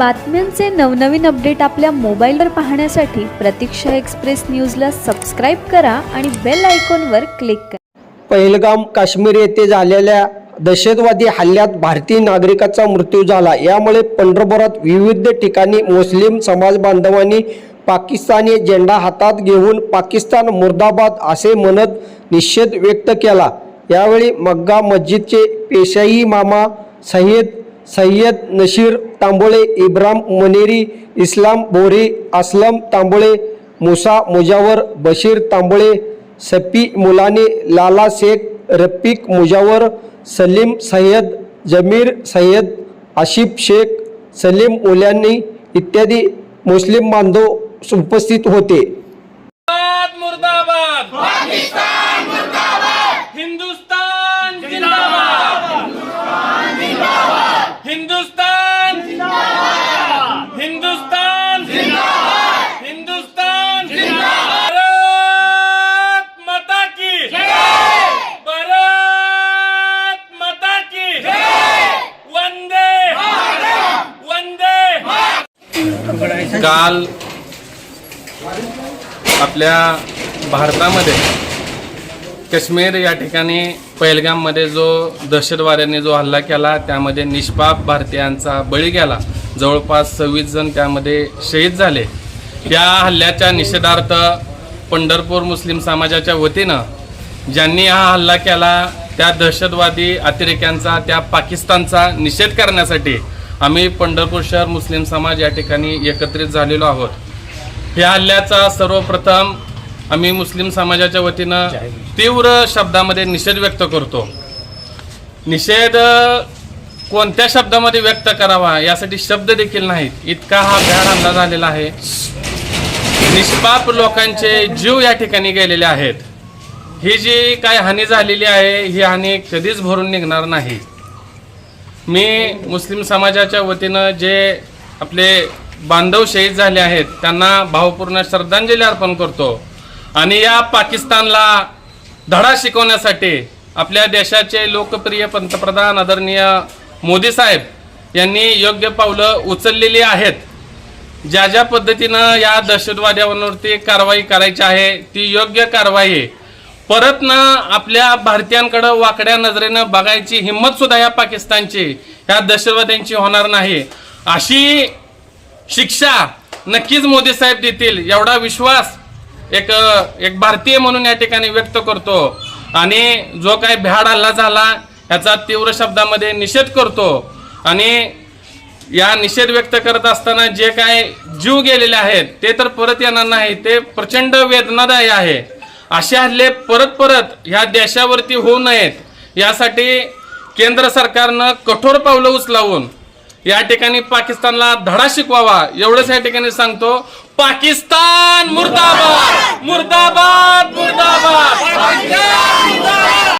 बातम्यांचे नवनवीन अपडेट आपल्या मोबाईलवर पाहण्यासाठी प्रतीक्षा एक्सप्रेस न्यूजला सबस्क्राईब करा आणि बेल आयकॉनवर क्लिक करा. पहिलगाम काश्मीर येथे झालेल्या दहशतवादी हल्ल्यात भारतीय नागरिकाचा मृत्यू झाला. यामुळे पंढरपुरात विविध ठिकाणी मुस्लिम समाज बांधवांनी पाकिस्तानी झेंडा हातात घेऊन पाकिस्तान मुर्दाबाद असे म्हणत निषेध व्यक्त केला. यावेळी मग्गा मस्जिदचे पेशाई मामा सय्यद सय्यद नशीर तांबोळे इब्राम मनेरी इस्लाम बोरे असलम तांबोळे मुसा मुजावर बशीर तांबोळे सपी मुलाने लाला शेख रफिक मुजावर सलीम सय्यद जमीर सय्यद आशिफ शेख सलीम ओल्यानी इत्यादी मुस्लिम बांधव उपस्थित होते. काल आपल्या भारतामध्ये काश्मीर या ठिकाणी पहलगाममध्ये जो दहशतवाद्यांनी जो हल्ला केला त्यामध्ये निष्पाप भारतीयांचा बळी गेला. जवळपास सव्वीस जण त्यामध्ये शहीद झाले. या हल्ल्याच्या निषेधार्थ पंढरपूर मुस्लिम समाजाच्या वतीनं ज्यांनी हा हल्ला केला त्या दहशतवादी अतिरेक्यांचा त्या पाकिस्तानचा निषेध करण्यासाठी आम्ही पंढरपूर शहर मुस्लिम समाज या ठिकाणी एकत्रित झालेलो आहोत. या हल्ल्याचा सर्वप्रथम आम्ही मुस्लिम समाजाच्या वतीनं तीव्र शब्दामध्ये निषेध व्यक्त करतो. निषेध कोणत्या शब्दामध्ये व्यक्त करावा यासाठी शब्द देखील नाहीत. इतका हा भ्याड हल्ला झालेला आहे. निष्पाप लोकांचे जीव या ठिकाणी गेलेले आहेत. ही जी काय हानी झालेली आहे ही हानी कधीच भरून निघणार नाही. मी मुस्लिम समाजाच्या वतीनं जे आपले बांधव शहीद झाले आहेत त्यांना भावपूर्ण श्रद्धांजली अर्पण करतो. आणि या पाकिस्तानला धडा शिकवण्यासाठी आपल्या देशाचे लोकप्रिय पंतप्रधान आदरणीय मोदी साहेब यांनी योग्य पावलं उचललेली आहेत. ज्या ज्या पद्धतीनं या दहशतवाद्यांवरती कारवाई करायची आहे ती योग्य कारवाई परत ना आपल्या भारतीयांकडं वाकड्या नजरेनं बघायची हिंमत सुद्धा या पाकिस्तानची ह्या दहशतवाद्यांची होणार नाही. अशी शिक्षा नक्कीच मोदी साहेब देतील एवढा विश्वास एक एक भारतीय म्हणून या ठिकाणी व्यक्त करतो. आणि जो काय भ्याड हल्ला झाला याचा तीव्र शब्दामध्ये निषेध करतो. आणि या निषेध व्यक्त करत असताना जे काय जीव गेलेले आहेत ते तर परत येणार नाही ते प्रचंड वेदनादायी आहे. असे हल्ले परत परत ह्या देशावरती होऊ नयेत. यासाठी केंद्र सरकारनं कठोर पावलं उचलावून या ठिकाणी पाकिस्तानला धडा शिकवावा एवढंच या ठिकाणी सांगतो. पाकिस्तान मुर्दाबाद! मुर्दाबाद मुर्दाबाद!